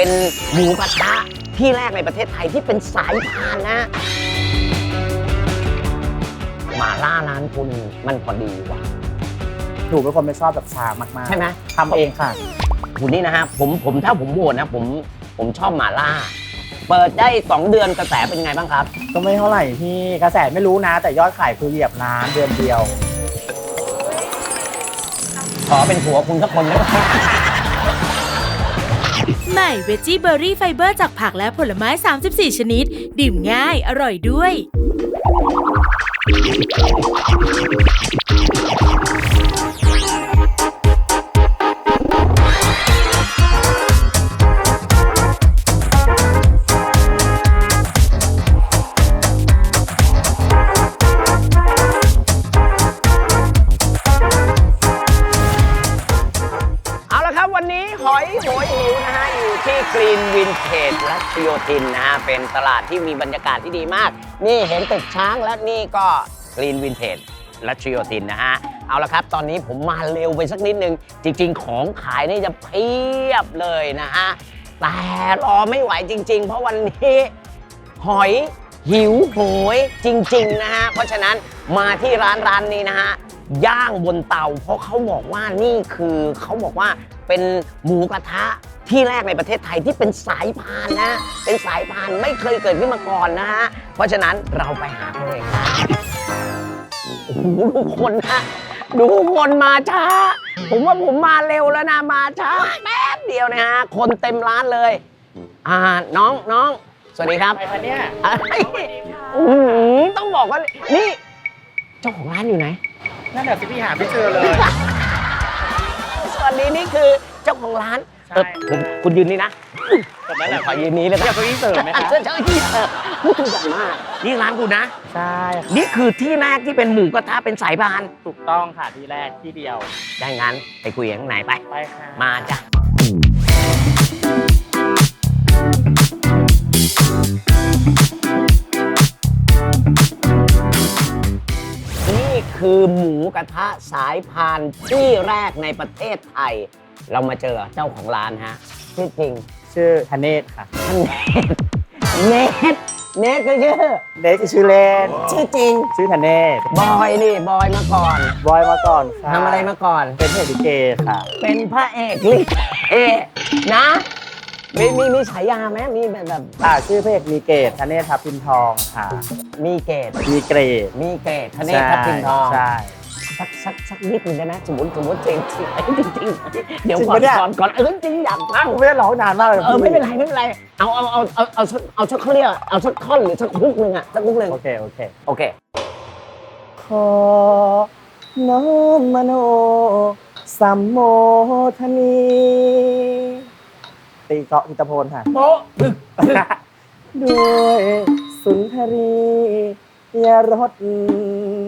เป็นหมูกระทะที่แรกในประเทศไทยที่เป็นสายพานนะหมาล่าร้านคุณมันพอดีว่ะ หนูเป็นคนไม่ชอบแบบชามากๆใช่ไหม ทำเองค่ะ คุณนี่นะฮะผมผมถ้าผมโหวตนะผมผมชอบหมาล่า เปิดได้ 2 เดือนกระแสเป็นไงบ้างครับ ก็ไม่เท่าไหร่พี่กระแสไม่รู้นะ แต่ยอดขายคือเหยียบล้านเดือนเดียว ขอเป็นผัวคุณสักคนได้ไหม ใหม่เวจี้เบอร์รี่ไฟเบอร์จากผักและผลไม้ 34 ชนิด ดื่มง่าย อร่อยด้วย ที่ดีมาก นี่เห็นตึกช้างและนี่ก็กรีนวินเทจและชโยธินนะฮะ เอาละครับ ตอนนี้ผมมาเร็วไปสักนิดนึง จริง ๆ ของขายนี่จะเพียบเลยนะฮะ แต่รอไม่ไหวจริง ๆ เพราะวันนี้ หอยหิวโหยจริง ๆ นะฮะ เพราะฉะนั้นมาที่ร้านร้านนี้นะฮะ ย่างบนเตา เพราะเขาบอกว่านี่คือเขาบอกว่าเป็นหมูกระทะที่แรกในประเทศไทยที่เป็นสายพานนะ เป็นสายพานไม่เคยเกิดขึ้นมาก่อนนะฮะ เพราะฉะนั้นเราไปหาเขาเลยครับโอ้โหดูคนนะดูคนมาช้า ผมว่าผมมาเร็วแล้วนะมาช้าแป๊บเดียวนะฮะ คนเต็มร้านเลย อ่าน้องน้อง สวัสดีครับไปคะเนี่ย อะไรอื้อหือต้องบอกว่า นี่ เจ้าของร้านอยู่ไหน นั่นแหละสิพี่หาไม่เจอเลย สวัสดีนี่คือเจ้าของร้านใช่ เออผมคุณยืนนี่นะแบบนั้นแหละขอยืนนี้เลยอยากไปอินเสิร์ตไหมคะเจ้าเจ้าที่เออพูดถูกอย่างมากนี่ร้านคุณนะ ใช่ค่ะนี่คือที่แรกที่เป็นหมูกระทะเป็นสายพานถูกต้องค่ะที่แรกที่เดียวได้งั้นไปคุยกันข้างไหนไป ไปค่ะมาจ้ะ คือหมูกระทะสายพานที่แรกในประเทศไทย เรามาเจอเจ้าของร้านฮะชื่อจริงชื่อธเนศค่ะท่านเนทเนทเนทคือชื่อเนศคือชื่อเล่นชื่อจริง ชื่อธเนศบอยนี่บอยมาก่อนบอยมาก่อนค่ะทำอะไรมาก่อนเป็นเพจลิเกค่ะ เป็นพระเอกลิเอกนะ มีมีมีฉายาไหมมีแบบแบบอ่าชื่อเพจมีเกตธเนศทับทิมทองค่ะ มีเกตมีเกรดมีเกตทะเนศทับทิมทองใช่ สักสักสักนิดหนึงได้ไหมสมมติสมมติจริงจริงจริงจริงเดี๋ยวจริงก่อนปะเนี่ย ก่อนก่อนเออจริงอยากฟังผมไม่ได้ร้องนานมากเลยเออไม่เป็นไรไม่เป็นไรเอาเอาเอาเอาเอาสักเอาสักเขาเรียกเอาสักท่อนหรือสักฮุกหนึ่งอะสักฮุกหนึ่งโอเคโอเค โอเค ขอน้อมมโนสัมโมทนี ตีเกาะอิตาโพนค่ะ โป๊ะพึกด้วยสุนทรียรส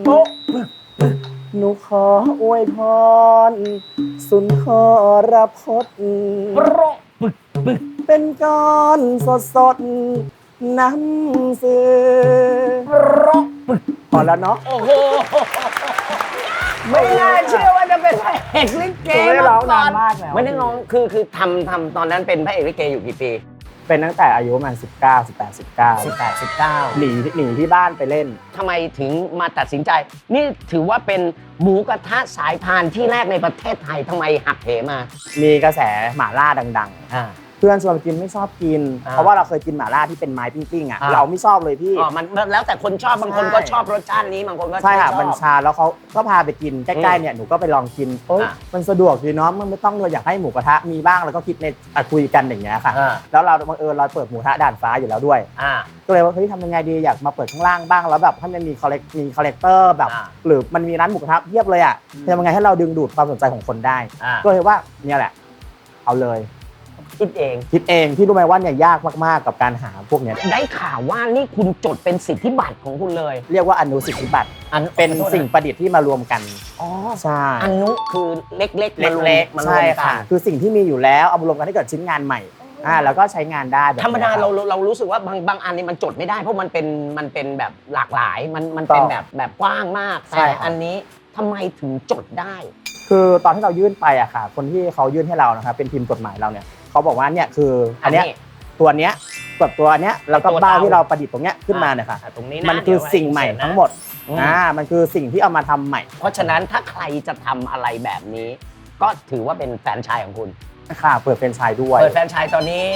โป๊ะพึกหนูขออวยพร สุนทรพจน์โป๊ะพึกพึกเป็นก้อนสดสดๆน้ำซื้อโป๊ะพึกพอแล้วเนาะ โอ้โห ไม่น่าเชื่อว่าจะเป็นพระเอกลิเกผมไม่ได้ร้องนานก่มากแล้วไม่ได้ร้องคือคือทำทำตอนนั้นเป็นพระเอกลิเกอยู่กี่ปีเป็นตั้งแต่อายุประมาณ19 18 19 18 19หนีหนีที่บ้านไปเล่นทำไมถึงมาตัดสินใจ นี่ถือว่าเป็นหมูกระทะสายพานที่แรกในประเทศไทยทำไมหักเหมา มีกระแสหม่าล่าดังอ่าๆเพื่อนชวนไปกินไม่ชอบกิน อ่า เพราะว่าเราเคยกินหม่าล่าที่เป็นไม้ปิ้งๆอะอ่า เราไม่ชอบเลยพี่ อ๋อมันแล้วแต่คนชอบบางคนใช่ก็ชอบรสชาตินี้บางคนก็ใช่ค่ะไม่ชอบบัญชาแล้วเขาก็พาไปกินใกอืล้มๆเนี่ยหนูก็ไปลองกินเอ้ยอ่ามันสะดวกดีเนาะมันไม่ต้องเลยอยากให้หมูกระทะมีบ้างแล้วก็คิดในอะคุยกันอย่างเงี้ยค่ะ อ่าแล้วเราบังเอิญเราเปิดหมูกระทะด่านฟ้าอยู่แล้วด้วย อ่า ก็เลยว่าเฮ้ยทำยังไงดีอยากมาเปิดข้างล่างบ้างแล้วแบบให้มันมีคอลเลกมีคอลเลกเตอร์แบบ อ่า หรือมันมีร้านหมูกระทะเพียบเลยอะทำยังไงให้เราดึงดูดความสนใจของคนได้ อ่าก็เลยว่าเนี่ยแหละ เอาเลย คิดเอง คิดเองที่รู้ไหมว่าเนี่ยยากมากๆกับการหาพวกเนี้ยได้ข่าวว่านี่คุณจดเป็นสิทธิบัตรของคุณเลย เรียกว่าอนุสิทธิบัตรอันเป็นขอโทษะสิ่งประดิษฐ์ที่มารวมกันอ๋อใช่อนุคือเล็กๆมารวมเล็กมารๆวใช่มกัค่ะนคือสิ่งที่มีอยู่แล้วเอามารวมกันให้เกิดชิ้นงานใหม่อ่าแล้วก็ใช้งานได้แบบธรรมดานี้ยคบเราเราเรารู้สึกว่าบางบางอันนี่มันจดไม่ได้เพราะมันเป็นมันเป็นแบบหลากหลายมันมันเป็นต่อแบบแบบกว้างมากใช่แต่ครับอันนี้ทำไมถึงจดได้ คือตอนที่เรายื่นไปอะค่ะ คนที่เขายื่นให้เรานะครับเป็นทีมกฎหมายเราเนี่ย เขาบอกว่าเนี่ยคืออันเนี้ยตัวเนี้ยกับตัวเนี้ยแล้วก็ตัวเบ้าเตาที่เราประดิษฐ์ตรงเนี้ยขึ้นมาเนี่ยค่ะ อะตรงนี้นะมันคือเดี๋ยวไว้สิ่งใหม่เสร็จนะทั้งหมดอืม อ่ามันคือสิ่งที่เอามาทำใหม่ เพราะฉะนั้นถ้าใครจะทำอะไรแบบนี้ ก็ถือว่าเป็นแฟรนไชายของคุณ ค่ะเปิดเป็นไชายด้วย เปิดแฟรนไชายตอนนี้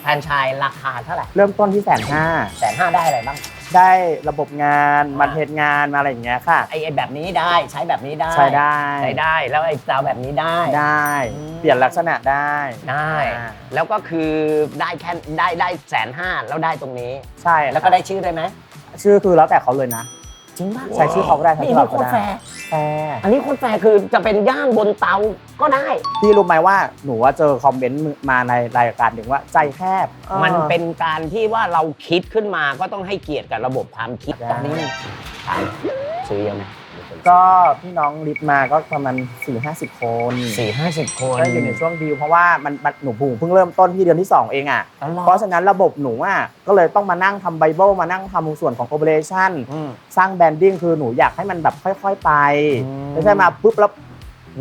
แฟรนไชายราคาเท่าไหร่เริ่มต้นที่แสนห้าแสนห้าได้อะไรบ้าง ได้ระบบงานอ่ามันเทศงานมาอะไรอย่างเงี้ยค่ะ ไอ้ไอ้แบบนี้ได้ใช้แบบนี้ได้ใช้ได้ ใช้ได้แล้วไอ้สาวแบบนี้ได้ ได้ อืม เปลี่ยนลักษณะได้ได้ อ่าแล้วก็คือได้แค่ได้ได้แสนห้าแล้วได้ตรงนี้ ใช่แล้วก็ได้ชื่อได้ไหม ชื่อคือแล้วแต่เขาเลยนะ จริงป่ะใช้ชื่อเขาก็ได้ใช้นี่ชื่อนี่เราโคก็ตรได้แฟร์แต่อันนี้โคตรแฟร์คือจะเป็นย่างบนเตาก็ได้ พี่รู้ไหมว่าหนูว่าเจอคอมเมนต์มาในรายการหนึ่งว่าใจแคบมันเป็นการที่ว่าเราคิดขึ้นมาก็ต้องให้เกียรติกับระบบความคิดได้ ตอนนี้ถามซื้อเยอะไหม ก็พี่น้องลิฟต์มาก็ประมาณ4 5 0 คนสี่ห้าสิบคน ก็อยู่ในช่วงดีลเพราะว่ามันมันหนูเพิ่งเริ่มต้นที่เดือนที่ 2 เองอะ อ๋อเหรอ เพราะฉะนั้นระบบหนูอะก็เลยต้องมานั่งทำไบเบิลมานั่งทำส่วนของโอเปอเรชั่น อืม สร้างแบรนดิ้งคือหนูอยากให้มันแบบค่อย ๆ ไป อืม ไม่ใช่มาปุ๊บแล้ว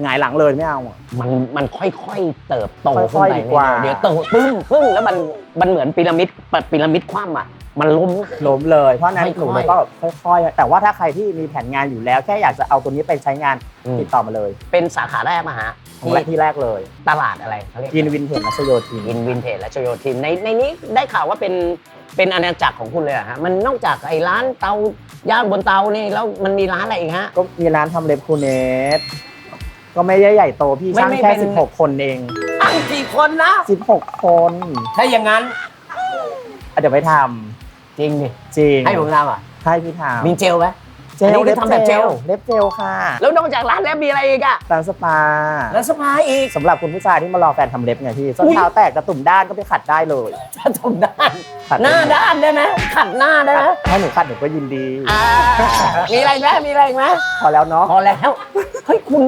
หงายหลังเลยไม่เอาอะ มันมันค่อยๆเติบโตค่อยๆขึ้นไปดีกว่าเดี๋ยวโตปึ้งปึ้งแล้วมันมันเหมือนพีระมิดพีระมิดคว่ำอะ มันล้มล้มเลย เพราะฉะนั้นค่อยๆหนูเลยก็ค่อยๆแต่ว่าถ้าใครที่มีแผนงานอยู่แล้ว แค่อยากจะเอาตัวนี้ไปใช้งานอืมติดต่อมาเลย เป็นสาขาแรกมาฮะของแรกที่แรกเลย ตลาดอะไรเขาเรียกกินวินเทจนัสโยธินอินวินเทจและชโยธินในในนี้ได้ข่าวว่าเป็นเป็นอาณาจักรของคุณเลยเหรอะฮะมันนอกจากไอ้ร้านเตาย่างบนเตานี่แล้วมันมีร้านอะไรอีกฮะก็มีร้านทำเล็บคูเนสก็ไม่ได้ใหญ่โตพี่ไม่ช่างไม่แค่เป็น16 คนเองตั้งกี่คนนะ 16 คน ถ้าอย่างนั้นอะเดี๋ยวไปท จริงดิำจริงให้ผมทำอะให้พี่ทำมีเจลไหมเจอันลนี้คือทำแบบเจลเล็บเจลค่ะ แล้วนอกจากร้านแล้วมีอะไรอีกอะร้านสปาแล้วสปาอีกสำหรับคุณผู้ชายที่มารอแฟนทำเล็บไงพี่ส้นอุ๊ยเท้าแตกกระตุ่มด้านก็ไปขัดได้เลยถ้าทำด้านขัดหน้าด้านได้ไหมขัดหน้าได้ไหมถ้าหนูขัดหนูก็ยินดีอ่ามีอะไรอีกไหมมีอะไรอีกไหมพอแล้วเนาะพอแล้วเฮ้ยคุณ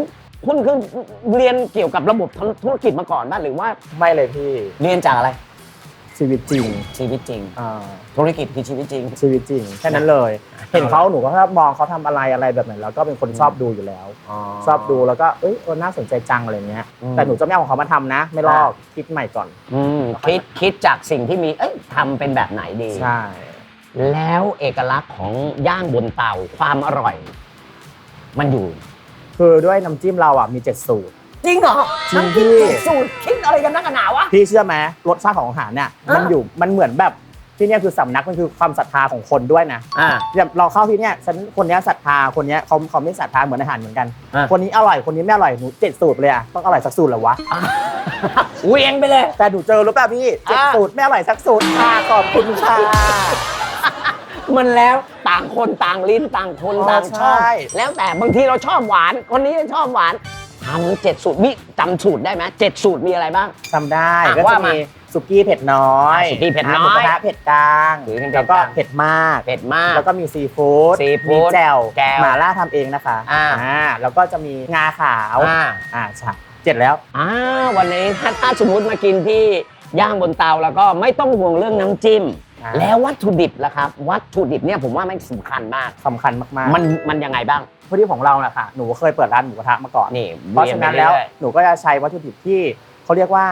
คุณคือเรียนเกี่ยวกับระบบธุรกิจมาก่อนป่ะหรือว่าไม่เลยพี่ เรียนจากอะไร ชีวิตจริงชีวิตจริง อ่าธุรกิจคือชีวิตจริง ชีวิตจริงแค่นั้นเลย เห็นเขาหนูก็ชอบมองเขาทำอะไรอะไรแบบไหนแล้วก็เป็นคนชอบดูอยู่แล้ว ชอบดูแล้วก็เอ้ยเออน่าสนใจจังอะไรเงี้ย อืม แต่หนูจะไม่เอาของเขามาทำนะ ไม่ลอกคิดใหม่ก่อน อืมคิดคิดจากสิ่งที่มี เอ้ยทำเป็นแบบไหนดี ใช่ แล้วเอกลักษณ์ของย่างบนเตาความอร่อย มันอยู่ คือด้วยน้ำจิ้มเราอะมีเจ็ดสูตร จริงเหรอจริงน้ำจิ้มพี่เจ็ดสูตรคิดอะไรกันนักกันหนาวะ พี่เชื่อไหมรสชาติของอาหารเนี่ยอะมันอยู่มันเหมือนแบบที่เนี่ยคือสำนักมันคือความศรัทธาของคนด้วยนะอ่า แบบเราเข้าที่เนี่ยฉันคนเนี้ยศรัทธาคนเนี้ยเขาเขาไม่ศรัทธาเหมือนอาหารเหมือนกัน อะคนนี้อร่อยคนนี้ไม่อร่อยหนูเจ็ดสูตรเลยอะต้องอร่อยสักสูตรเหรอวะเวียงไปเลย แต่หนูเจอรู้ป่ะพี่เจ็ดอะสูตรไม่อร่อยสักสูตรค่ะขอบคุณค่ะ มันแล้วต่างคนต่างลิ้นต่างคนอ๋อต่างชอบ ใช่ แล้วแต่บางทีเราชอบหวาน คนนี้ชอบหวาน ทำเจ็ดสูตรมีจำสูตรได้ไหมเจ็ดสูตรมีอะไรบ้าง จำได้อะก็ว่าจะมามีสุกี้เผ็ดน้อยอะสุกี้เผ็ดน้อยหมูกระทะเผ็ดกลางหรือเป็นเผ็ดแล้วก็กลางเผ็ดมาก เผ็ดมาก แล้วก็มีซีฟู้ดซีฟู้มีดแจ่วแจ่วหม่าล่าทำเองนะคะอ่า แล้วก็จะมีงาขาวอ่าอ่าใช่เจ็ดแล้ว อ่าวันนี้ถ้าถ้าสมมติมากินที่ย่างบนเตาแล้วก็ไม่ต้องห่วงเรื่องน้ำจิ้มอ่า แล้ววัตถุดิบล่ะครับ วัตถุดิบเนี่ยผมว่ามันสำคัญมาก สำคัญมากๆ มันมันยังไงบ้าง พอดีของเราแหละค่ะ หนูเคยเปิดร้านหมูกระทะมาก่อน นี่เพราะฉะนั้นแล้วเรียไปเรื่อยหนูก็จะใช้วัตถุดิบที่เขาเรียกว่า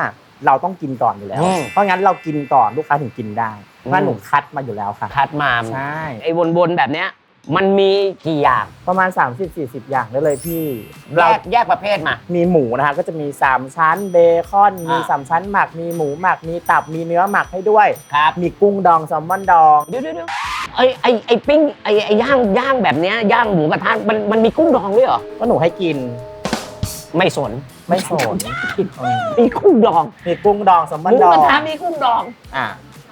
เราต้องกินก่อนอยู่แล้ว อืมเพราะงั้นเรากินก่อนลูกค้าถึงกินได้เพอืมราะฉะนั้นหนูคัดมาอยู่แล้วค่ะ คัดมาใช่ ไอ้วนๆแบบเนี้ย มันมีกี่อย่างประมาณ 30-40 อย่างได้เลยพี่แยเรากแยกประเภทมา มีหมูนะคะก็จะมี 3 ชั้นเบคอน มีอ่า 3ชั้นหมักมีหมูหมักมีตับมีเนื้อหมักให้ด้วย ครับมีกุ้งดองแซลมอนดอง เดี๋ยวเดี๋ยวเดี๋ยวไอ้ไอ้ไอ้ปิ้งไอ้ไอ้ย่างย่างแบบเนี้ยย่างหมูกระทะมันมันมีกุ้งดองด้วยเหรอก็หนูให้กินไม่สนไม่สนอืมมีกุ้งดองมีกุ้งดองแซลมหอนมูดอกระงทะมีกุ้งดอง อ่า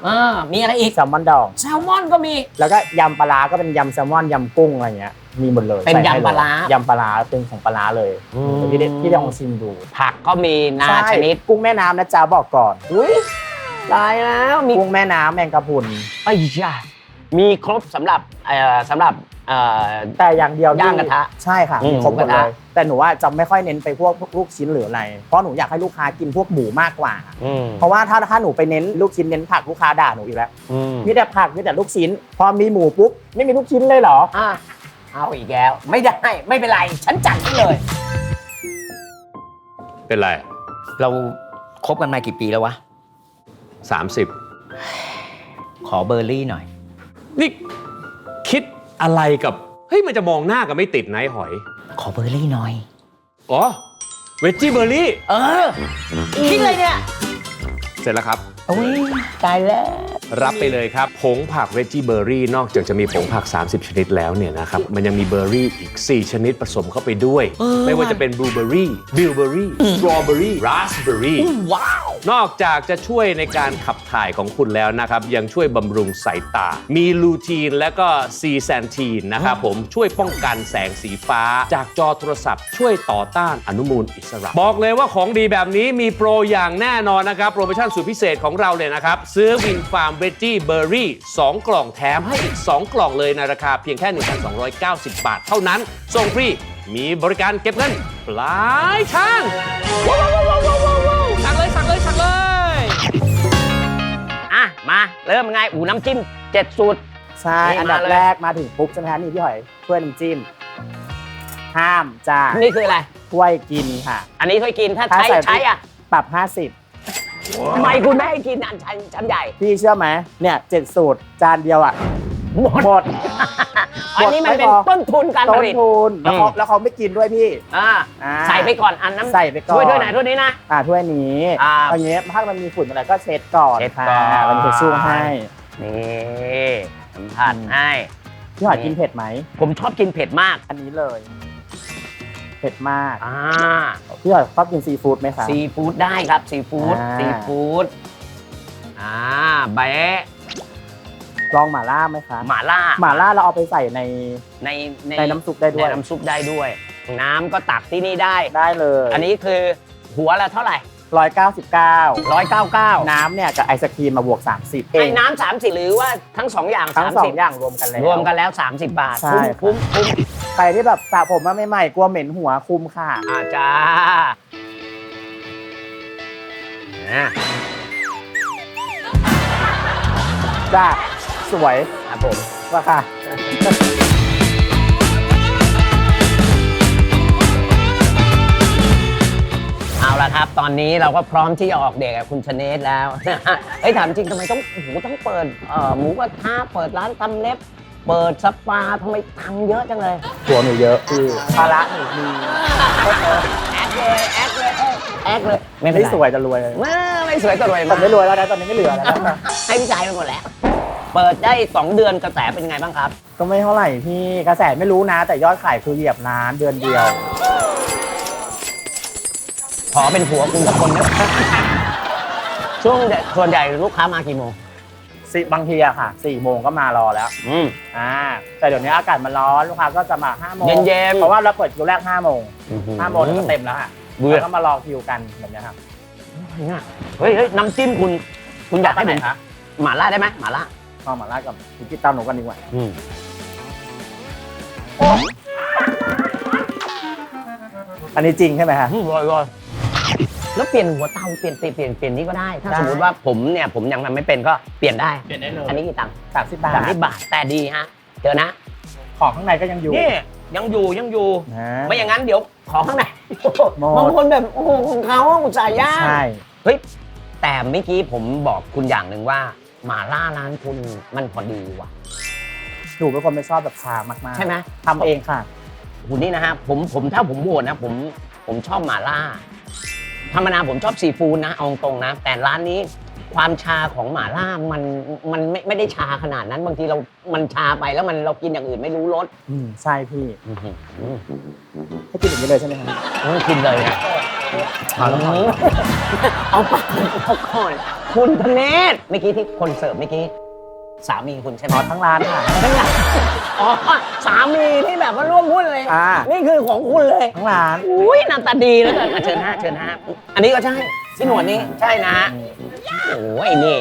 อ่ามีอะไรอีกแซลมอนดอง แซลมอนก็มี แล้วก็ยำปลาร้าก็เป็นยำแซลมอนยำกุ้งอะไรเงี้ยมีหมดเลยเป็นใส่ให้ยำปลาร้ายำปลาร้าเป็นของปลาร้าเลยอืมเดี๋ยวพี่ได้พี่ได้ลองชิมดูผักก็มีนาใช่ชนิดกุ้งแม่น้ำนะจ๊ะบอกก่อนอุ้ยตายแล้วมีกุ้งแม่น้ำแมงกะพรุนไอ้ยา มีครบสำหรับเอ่อสำหรับเอ่อ แต่อย่างเดียวที่ย่างกระทะใช่ค่ะอืมมีครบหมดหมูกระเลทะ ยแต่หนูว่าจะไม่ค่อยเน้นไปพวกลูกชิ้นหรืออะไร เพราะหนูอยากให้ลูกค้ากินพวกหมูมากกว่า อืมเพราะว่าถ้าถ้าหนูไปเน้นลูกชิ้นเน้นผักลูกค้าด่าหนูอีกแล้วอืมมีแต่ผักมีแต่ลูกชิ้น พอมีหมูปุ๊บไม่มีลูกชิ้นเลยเหรอ อะเอาอีกแล้ว ไม่ได้ไม่เป็นไร ฉันจัดให้เลย เป็นไร เราคบกันมากี่ปีแล้ววะ 30 ขอเบอร์รี่หน่อย นี่คิดอะไรกับ เฮ้ย มันจะมองหน้ากันไม่ติดนะไอ้หอย ขอเบอร์รี่หน่อย อ๋อ เวจจี้เบอร์รี่ เออ คิดเลยเนี่ย เสร็จแล้วครับ โอ้ยตายแล้ว รับไปเลยครับ ผงผักเวจจี้เบอร์รี่ นอกจากจะมีผงผัก 30 ชนิดแล้วเนี่ยนะครับ มันยังมีเบอร์รี่อีก 4 ชนิดผสมเข้าไปด้วย ไม่ว่าจะเป็นบลูเบอร์รี่บิลเบอร์รี่สตรอเบอร์รี่ราสเบอร์รี่ว้าวนอกจากจะช่วยในการขับถ่ายของคุณแล้วนะครับ ยังช่วยบำรุงสายตา มีลูทีนและก็ซีแซนทีนนะครับผมช่วยป้องกันแสงสีฟ้า จากจอโทรศัพท์ ช่วยต่อต้านอนุมูลอิสระ บอกเลยว่าของดีแบบนี้มีโปรอย่างแน่นอนนะครับโปรโมชั่นสุดพิเศษของเราเลยนะครับ ซื้อวินฟาร์มเวจจี้เบอร์รี่2กล่องแถมให้อีก 2 กล่องเลยในราคาเพียงแค่ 1,290 บาทเท่านั้น ส่งฟรี มีบริการเก็บเงินปลายทางว้าวว้าวว้าวว้าวว้าวสั่งเลยสั่งเลยสั่งเลย อะ มาเริ่มไงอูน้ำจิ้มเจ็ดสูตร ใช่ นี่อันดับมาเลย แรกมาถึงปุ๊บใช่ไหมคะนี่พี่หอยถ้วยน้ำจิ้มห้ามจ้านี่คืออะไรถ้วยกินค่ะ อันนี้ถ้วยกินถ้าถ้าใช้ใส่ ใช้อะปรับ ทำไมคุณไม่ให้กินอันชั้นชั้นใหญ่50พี่เชื่อไหมเนี่ยเจ็ดสูตรจานเดียวอะหมดหมด อันนี้มันไม่เป็นพอ ต้นทุนการผต้นลิต ทุนแล้วเขาอืม แล้วเขาไม่กินด้วยพี่ อ่าอ่าใส่ไปก่อนอันน้ำใส่ไปก่อน ช่วยด้วยไหนด้วยนี้นะ อ่าถ้วยนี้อ่าเอาอย่างเงี้ยถ้ามันมีฝุ่นอะไรก็เช็ดก่อนเช็ดค่ะก่อนมันจะช่วยให้นี่สัมผัสให้พี่หอยกินเผ็ดไหมผมชอบกินเผ็ดมาก อันนี้เลย เผ็ดมากอ่าพี่หอยชอบกินซีฟู้ดไหมคะซีฟู้ดได้ครับซีฟู้ดอ่า ซีฟู้ดอ่าแบะลองหม่าล่าไหมคะหม่าล่าหม่าล่าเราเอาไปใส่ในในในน้ำซุปได้ด้วยในน้ำซุปได้ด้วย น้ำก็ตักที่นี่ได้ ได้เลยอันนี้คือหัวละเท่าไหร่ร้อยเก้าสิบเก้าร้อยเก้าเก้าน้ำเนี่ยกับไอศครีมมาบวก 30 เอไอ้งน้ำสามสิบหรือว่าทั้งสองอย่าง ทั้งสามสอสิงบอย่างรวมกันแล้ว รวมกันแล้ว 30 บาท ใช่ คุ้มคุ้มคุ้ม ใครที่แบบสระผมมาใหม่ๆกลัวเหม็นหัวคุมค่ะ อาจ้าอะจ้าสวยครับผมราคาเอาละครับ ตอนนี้เราก็พร้อมที่จะออกเดทกับคุณชเนสแล้ว เฮ้ยถามจริงทำไมต้องโอ้โหต้องเปิดเอ่อหมูกระทะเปิดร้านตำเล็บ เปิดสปาทำไมตังค์เยอะจังเลยตัวหนูเยอะคือภาระหนูมีแอดเลยแอดเลยเอ้ยแอดเลยไม่เป็นไม่ไรสวยจะรวยเลยไม่ไม่สวยก็รวยตอมานกไม่รวยแล้วนะตอนนี้ไม่เหลือแล้วนะ ให้พี่ชายไปหมดแล้ว เปิดได้ 2 เดือนกระแสเป็นไงบ้างครับ ก็ไม่เท่าไหร่พี่กระแสไม่รู้นะ แต่ยอดขายคือเหยียบล้านเดือนเดียว ขอเป็นผัวคุณสักคนนะช่วงเดส่วนใหญ่ลูกค้ามากี่โมง สิบางทีอะค่ะสี่โมงก็มารอแล้วอืม อ่าแต่เดี๋ยวนี้อากาศมันร้อนลูกค้าก็จะมาห้าโมงเย็นๆ เพราะว่าเราเปิดคิวแรกห้าโมงห้าโมงอืก็เต็มแล้วค่ะเบื่อแล้วก็มารอคิวกันแบบเนี้ยครับเฮ้ยเฮ้ยน้ำจิ้มคุณ คุณอยากให้ไหผนมคะหม่าล่าได้ไหมหม่าล่าเอามาลาดกับคุณพี่ตั้มหนูกันดีกว่าอืมอันนี้จริงใช่ไหมคะอืมรอยรอย แล้วเปลี่ยนหัวเตาเปลี่ยนเปลี่ยนเปลี่ยนเปลี่ยนนี้ก็ได้ ถ้าได้ สมมติว่าผมเนี่ยผมยังทำไม่เป็นก็เปลี่ยนได้ เปลี่ยนได้เลย อันนี้กี่ตังค์สามสิบบาทสามสิบบาทแต่ดีฮะเจอนะของข้างในก็ยังอยู่นี่ยังอยู่ยังอยู่ นะ ไม่อย่างนั้นเดี๋ยวขอข้างในหมด บางคนแบบโอ้โหของเขาอุตส่าห์ย่าง ใช่ เฮ้ยแต่เมื่อกี้ผมบอกคุณอย่างหนึ่งว่าหม่าล่าร้านคุณมันพอดีว่ะ หนูเป็นคนไม่ชอบแบบชามากๆใช่ไหมทำเองค่ะ คุณนี่นะฮะผมผมถ้าผมโหวตนะผมผมชอบหม่าล่า ธรรมดาผมชอบซีฟู้ดนะเอาตรงๆนะ แต่ร้านนี้ความชาของหม่าล่ามันมันไม่ไม่ได้ชาขนาดนั้น บางทีเรา มันชาไปแล้วมันเรากินอย่างอื่นไม่รู้รสอืมใช่พี่อื้อหือให้กินอย่างนี้เลยใช่ไหมคะเออกินเลยนะเอาแล้วเอาปากเอาก่อนคุณธเนศเมื่อกี้ที่คนเสิร์ฟเมื่อกี้ สามีคุณใช่ไหมอ๋อทั้งร้านค่ะ ทั้งนั้นอ๋อสามีที่แบบว่าร่วมหุ้นเลยอ่า นี่คือของคุณเลย ทั้งร้าน อุ้ยหน้าตาดีแล้วกันอะเชิญฮะเชิญฮะอันนี้ก็ใช่ที่หนวดนี้ใช่นะฮะโอ้ยนี่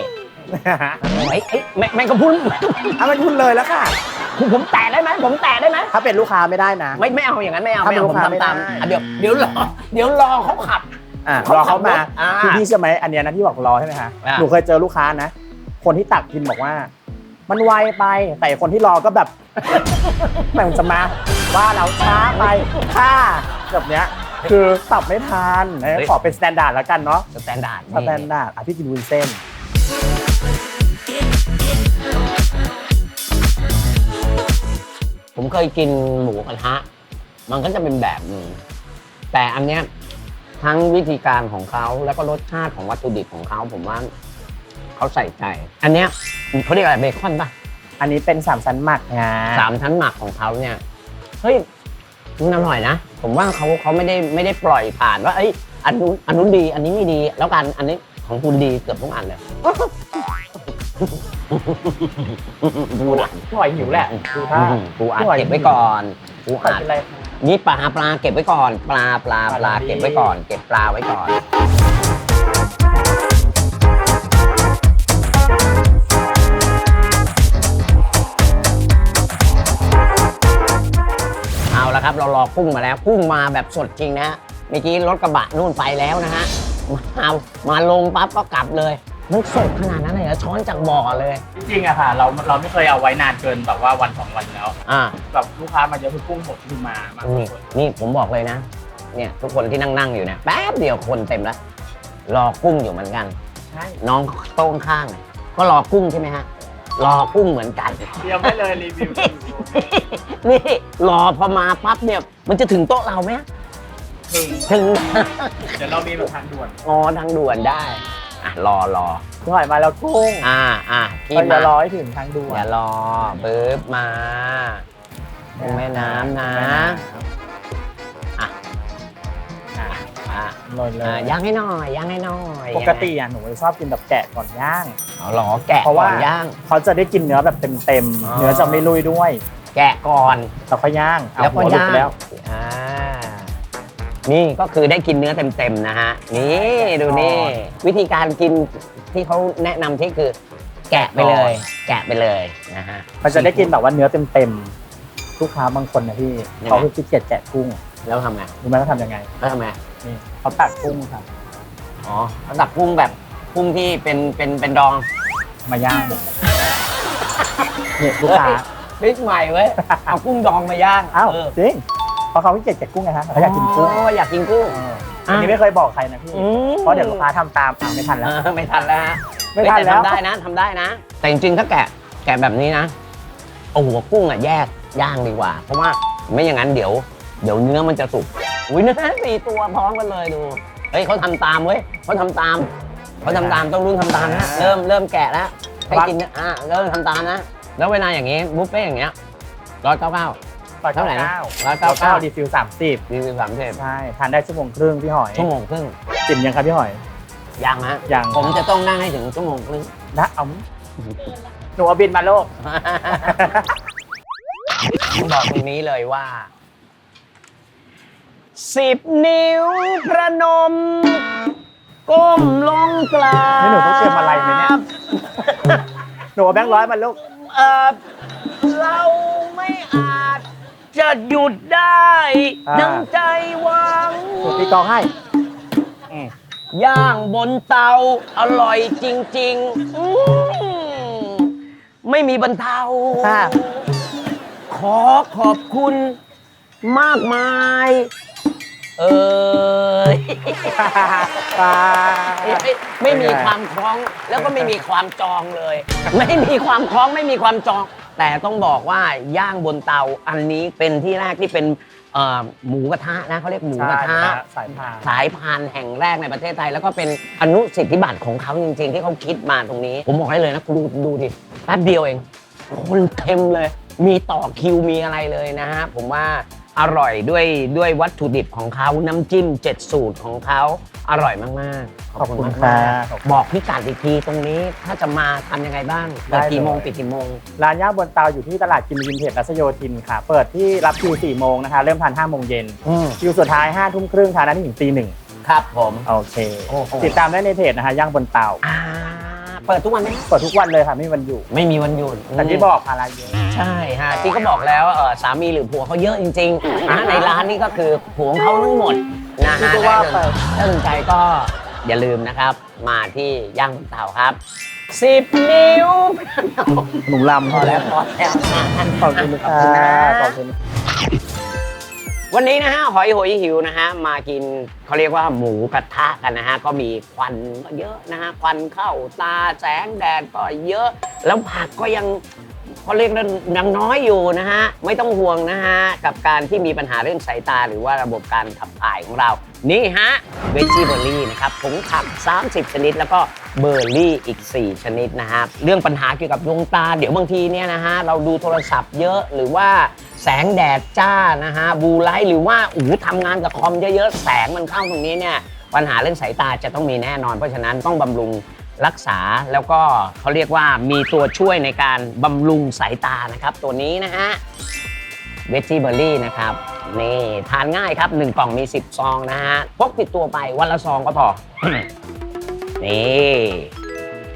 ไอ้ไอ้แม่แม่งก็พุ่นเอามันคุณเลยแล้วค่ะ ผมผมแตะได้ไหมผมแตะได้ไหมถ้าเป็นลูกค้าไม่ได้นะ ไม่ไม่เอาอย่างนั้นไม่เอาถ้าไม่เอาเป็นผมลูกค้าทำตามไม่ได้อะเดี๋ยวเดี๋ยวรอเดี๋ยวรอเขาขับ อะเขารอเขามาขับรถอ่าคือพี่เชื่อไหมอันเนี้ยนะที่บอกรอใช่ไหมคะ อ่า หนูเคยเจอลูกค้านะ คนที่ตักกินบอกว่า มันไวไปแต่คนที่รอก็แบบ แหม่งจะมาว่าเราช้าไปค่าแบบเนี้ย คือตับไม่ทานขอเป็นสแตนดาร์ดแล้วกันเนาะสแตนดาร์ดสแตนดาร์ดอะพี่กินวุ้นเส้น ผมเคยกินหมูกระทะ มันก็จะเป็นแบบหนึงแต่อันเนี้ยทั้งวิธีการของเขาแล้วก็รสชาติของวัตถุดิบของเขาผมว่าเขาใส่ใจ อันเนี้ย เขาเรียกอะไรเบคอนป่ะอันนี้เป็นสามชั้นหมักงาสามชั้นหมักของเขาเนี่ยเฮ้ยมันอร่อยนะ ผมว่าเขาเขาไม่ได้ไม่ได้ปล่อยผ่านว่าเอ้ยอันนู้นอันนู้นดีอันนี้ไม่ดี แล้วกันอันนี้ของคุณดีเกือบทุกอันเลยพูดอะพี่หอยหิวแหละดูท่ากูอัดพี่หอยเก็บไว้ก่อนกูพี่หอยอัดเป็นไรนี่ปลาปลาเก็บไว้ก่อน ปลาปลาปลาปลาดีเก็บไว้ก่อน เก็บปลาไว้ก่อน ละครับเรารอกุ้งมาแล้วกุ้งมาแบบสดจริงนะฮะเมื่อกี้รถกระบะนู่นไปแล้วนะฮะมามาลงปั๊บก็กลับเลย มันสดขนาดนั้นเลยเหรอช้อนจากบ่อเลย จริงๆอะค่ะ เราเราไม่เคยเอาไว้นานเกินแบบว่าวันสองวันแล้วอ่า แบบลูกค้ามาเยอะคือกุ้งหมดคือมามานี่สดนี่ผมบอกเลยนะ เนี่ยทุกคนที่นั่งนั่งๆอยู่เนี่ยแป๊บเดียวคนเต็มแล้วรอกุ้งอยู่เหมือนกัน ใช่น้องโต้งข้างเนี่ยก็รอกุ้งใช่ไหมฮะ รอกุ้งเหมือนกันเตรียมไว้เลยรีวิว นี่รอพอมาปั๊บเนี่ย มันจะถึงโต๊ะเราไหมถึงถึง เดี๋ยวเรามีแบบทางด่วนอ๋อทางด่วนได้อะรอรอพี่หอยมาแล้วกุ้งอ่าอะพี่ก็มาจะรอให้ถึงทางด่วอนย่ารอปึ๊บมากุ้งแม่น้ำนะ อะ อะอะโรยเลอะยย่างให้หน่อยย่างให้หน่อยปกติอะหนูจะชอบกินแบบแกะก่อนย่าง เอาหรอแกะเพราะก่ว่าอนย่าง เขาจะได้กินเนื้อแบบเต็มอ๋อ ๆ เนื้อจะไม่ลุยด้วยแกะก่อนแต่ค่อยย่างเอแล้วก็หัหลุดย่างไปแล้ว อ่านี่ก็คือได้กินเนื้อเต็มๆนะฮะ นี่ดูนี่ วิธีการกินที่เขาแนะนำที่คือ แกะไปเลย แกะไปเลยนะฮะ มันจะได้กินแบบว่าเนื้อเต็มๆลูกค้าบางคนนะพี่ยังไง เขาคือขี้เกียจแกะกุ้งแล้วทำไงรู้ไหมเขาทำยังไงแล้วทำไงนี่เขาตัดกุ้งครับอ๋อระดับกุ้งแบบ กุ้งที่เป็นเป็นเป็นดองมาย่างนี่ลูกค้าเฮ้ยบิ๊กใหม่เว้ย เอากุ้งดองมาย่างอ้าวเออจริงเพราะเขาขี้เกียจแกะกุ้งไงฮะเขาอยากกินกุ้งอ๋ออยากกินกุ้งเอออันนี้ไม่เคยบอกใครนะพี่อืม เพราะเดี๋ยวลูกค้าทำตามอะไม่ทันแล้ว เออไม่ทันแล้วฮะไม่ทันแล้ว ต่ทำได้นะทำได้นะ แต่จริงๆถ้าแกะแกะแบบนี้นะเอาหัวกุ้งอะแยกย่างดีกว่า เพราะว่าไม่อย่างนั้นเดี๋ยวเดี๋ยวเนื้อมันจะสุกอุ้ยเนื้อสี่ตัวพร้อมกันเลยดูเฮ้ยเขาทำตามเว้ยเขาทำตาม เขาทำตามต้องรุ่นทำตามนะเริ่มเริ่มแกะแล้วให้กินนะอะเริ่มทำตามนะ แล้วเวลาอย่างงี้บุฟเฟ่ต์อย่างเงี้ยร้อยเก้าเก้าเท่าไหร่นะร้อยเก้าเก้าดีฟิลสามสิบรีวิวสามสิบใช่ทานได้ชั่วโมงครึ่งพี่หอยชั่วโมงครึ่งจิมยังครับพี่หอยยังฮะยังผมจะต้องนั่งให้ถึงชั่วโมงครึ่งนะเอาหนูเอาบินมาโลกผมบอกตรงนี้เลยว่าสิบนิ้วประนม ก้มลงกราบนี่หนูต้องเตรียมอะไรไหมเนี่ย หนูเอาแบงค์ร้อยมาโลกเออเราไม่อาจจะหยุดได้อ่า ดังใจหวัง หนูตีกลองให้ย่างบนเตาอร่อยจริงๆอื้อไม่มีบรรเทา ค่ะ ขอขอบคุณมากมาย เออไม่ไม่ไม่มีความคล้องแล้วก็ไม่มีความจองเลย ไม่มีความคล้องไม่มีความจอง แต่ต้องบอกว่าย่างบนเตาอันนี้เป็นที่แรกที่เป็นเอ่อหมูกระทะนะเขาเรียกหมูกระทะ สายพานสายพานแห่งแรกในประเทศไทย แล้วก็เป็นอนุสิทธิบัตรของเขาจริง ๆ ที่เขาคิดมาตรงนี้ ผมบอกได้เลยนะคุณดูดูดิแป๊บเดียวเองคนเต็มเลย มีต่อคิวมีอะไรเลยนะฮะผมว่า อร่อยด้วยด้วยวัตถุดิบของเขาน้ำจิ้มเจ็ดสูตรของเขาอร่อยมากๆขอบคุณมากค่ะๆบอกพิกัดอีกทีตรงนี้ถ้าจะมาทำยังไงบ้างเปิดกี่โมงปิดกี่โมง ร้านย่างบนเตาอยู่ที่ตลาดกิมวินเทจรัชโยธินค่ะ เปิดที่รับคิว4โมงนะคะ เริ่มทาน5โมงเย็นอืมคิวสุดท้าย5ทุ่มครึ่งทานได้ถึงตีหนึ่งครับผม โอเค โอ้โห ติดตามได้ในเพจนะคะย่างบนเตา อ่า เปิดทุกวันไหมเปิดทุกวันเลยค่ะไม่มีวันหยุดไม่มีวันหยุดแต่ที่บอกภาระเยอะ ใช่ฮะที่เขาบอกแล้วเออสามีหรือผัวเขาเยอะจริงๆนะในร้านนี้ก็คือผัวของเขาทั้งหมดนะฮะที่ก็ว่าไป ถ้าสนใจก็อย่าลืมนะครับ มาที่ย่างบนเตาครับสิบนิ้วหนูลำพอแล้วพอแล้ว ขอบคุณค่ะขอบคุณ วันนี้นะฮะหอยหอยหิวนะฮะมากินเขาเรียกว่าหมูกระทะกันนะฮะก็มีควันก็เยอะนะฮะควันเข้าตาแสงแดดก็เยอะ แล้วผักก็ยังเขาเรียกว่ายังน้อยอยู่นะฮะไม่ต้องห่วงนะฮะกับการที่มีปัญหาเรื่องสายตา หรือว่าระบบการขับถ่ายของเรา นี่ฮะเวจิเบอร์รี่นะครับผงขับ30 ชนิด แล้วก็เบอร์รี่อีก 4 ชนิดนะฮะเรื่องปัญหาเกี่ยวกับดวงตา เดี๋ยวบางทีเนี่ยนะฮะเราดูโทรศัพท์เยอะหรือว่า แสงแดดจ้านะฮะบูไลท์หรือว่าอู้หูทำงานกับคอมเยอะๆ แสงมันเข้าตรงนี้เนี่ยปัญหาเรื่องสายตาจะต้องมีแน่นอน เพราะฉะนั้นต้องบำรุงรักษาแล้วก็เขาเรียกว่ามีตัวช่วยในการบำรุงสายตานะครับ ตัวนี้นะฮะเวจ g ีเบอร์รี่นะครับนี่ทานง่ายครับ 1 กล่องมี 10 ซองนะฮะพกติดตัวไปวันละซองก็พอ นี่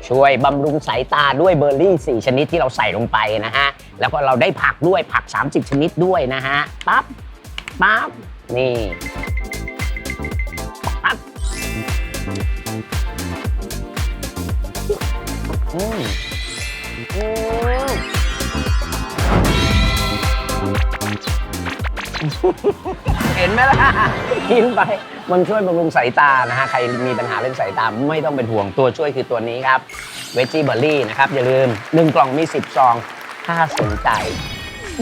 ช่วยบำรุงสายตาด้วยเบอร์รี่ 4 ชนิดที่เราใส่ลงไปนะฮะ แล้วก็เราได้ผักด้วยผัก 30 ชนิดด้วยนะฮะ ปั๊บ ปั๊บ นี่ ปั๊บอืมอืม เห็นไหมล่ะ กินไป มันช่วยบำรุงสายตานะฮะ ใครมีปัญหาเรื่องสายตาไม่ต้องเป็นห่วงตัวช่วยคือตัวนี้ครับเวจิเบอร์รี่นะครับ อย่าลืม 1 กล่องมี 10 ซอง ถ้าสนใจ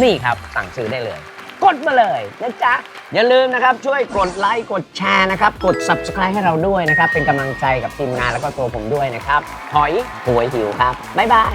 นี่ครับ สั่งซื้อได้เลย กดมาเลยนะจ๊ะ อย่าลืมนะครับ ช่วยกดไลค์กดแชร์นะครับ กด subscribe ให้เราด้วยนะครับ เป็นกำลังใจกับทีมงานแล้วก็ตัวผมด้วยนะครับหอยหวยหิวครับบ๊ายบาย